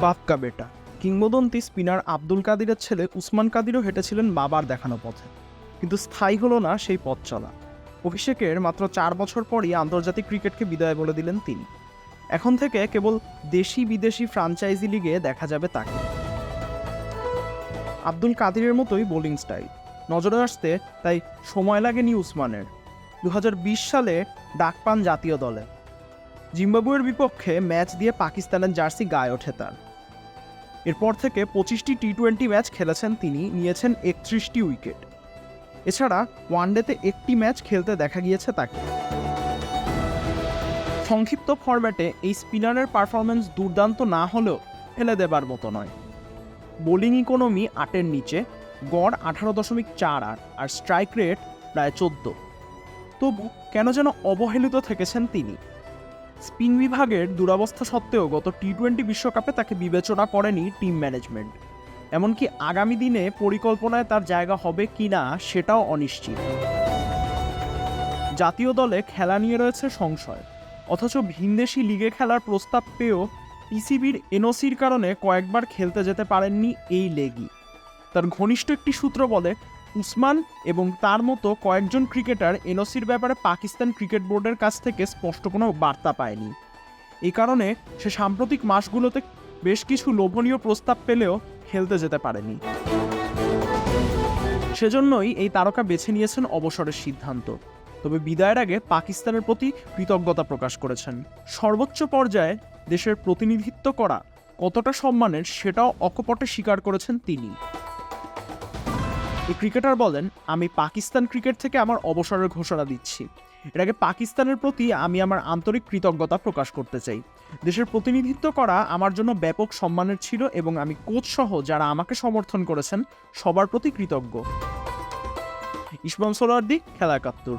বাপকা বেটা। কিংবদন্তি স্পিনার আব্দুল কাদিরের ছেলে উসমান কাদিরও হেঁটেছিলেন বাবার দেখানো পথে। কিন্তু স্থায়ী হলো না সেই পথ চলা। অভিষেকের মাত্র চার বছর পরই আন্তর্জাতিক ক্রিকেটকে বিদায় বলে দিলেন তিনি। এখন থেকে কেবল দেশি বিদেশি ফ্রাঞ্চাইজি লিগে দেখা যাবে তাকে। আব্দুল কাদিরের মতোই বোলিং স্টাইল। নজরে আসতে তাই সময় লাগেনি উসমানের। দু হাজার বিশ সালে ডাক পান জাতীয় দলে। জিম্বাবুয়ের বিপক্ষে ম্যাচ দিয়ে পাকিস্তানের জার্সি গায়ে ওঠে তার। এরপর থেকে পঁচিশটি টি টোয়েন্টি ম্যাচ খেলেছেন তিনি, নিয়েছেন একত্রিশটি উইকেট। এছাড়া ওয়ানডেতে একটি ম্যাচ খেলতে দেখা গিয়েছে তাকে। সংক্ষিপ্ত ফরম্যাটে, এই স্পিনারের পারফরমেন্স দুর্দান্ত না হলেও ফেলে দেবার মতো নয়। বোলিং ইকোনমি আটের নিচে, গড় আঠারো দশমিক চার আট আর স্ট্রাইক রেট প্রায় চোদ্দ। তবু কেন যেন অবহেলিত থেকেছেন তিনি? স্পিন বিভাগের দুরবস্থা সত্ত্বেও গত টি টোয়েন্টি বিশ্বকাপে তাকে বিবেচনা করেনি টিম ম্যানেজমেন্ট। এমনকি আগামী দিনে পরিকল্পনায় তার জায়গা হবে কি না সেটাও অনিশ্চিত। জাতীয় দলে খেলা নিয়ে রয়েছে সংশয়। অথচ ভিনদেশি লিগে খেলার প্রস্তাব পেয়েও পিসিবির এনওসির কারণে কয়েকবার খেলতে যেতে পারেননি এই লেগই তার ঘনিষ্ঠ একটি সূত্র বলে উসমান এবং তার মতো কয়েকজন ক্রিকেটার এনওসির ব্যাপারে পাকিস্তান ক্রিকেট বোর্ডের কাছ থেকে স্পষ্ট কোনো বার্তা পায়নি। এই কারণে সে সাম্প্রতিক মাসগুলোতে বেশ কিছু লোভনীয় প্রস্তাব পেলেও খেলতে যেতে পারেনি। সেজন্যই এই তারকা বেছে নিয়েছেন অবসরের সিদ্ধান্ত। তবে বিদায়ের আগে পাকিস্তানের প্রতি কৃতজ্ঞতা প্রকাশ করেছেন। সর্বোচ্চ পর্যায়ে দেশের প্রতিনিধিত্ব করা কতটা সম্মানের সেটাও অকপটে স্বীকার করেছেন তিনি। এই ক্রিকেটার বলেন, আমি পাকিস্তান ক্রিকেট থেকে আমার অবসরের ঘোষণা দিচ্ছি। এর আগে পাকিস্তানের প্রতি আমি আমার আন্তরিক কৃতজ্ঞতা প্রকাশ করতে চাই। দেশের প্রতিনিধিত্ব করা আমার জন্য ব্যাপক সম্মানের ছিল এবং আমি কোচ সহ যারা আমাকে সমর্থন করেছেন, সবার প্রতি কৃতজ্ঞ। ইসমাম সোলার্দি খেলা একাত্তর।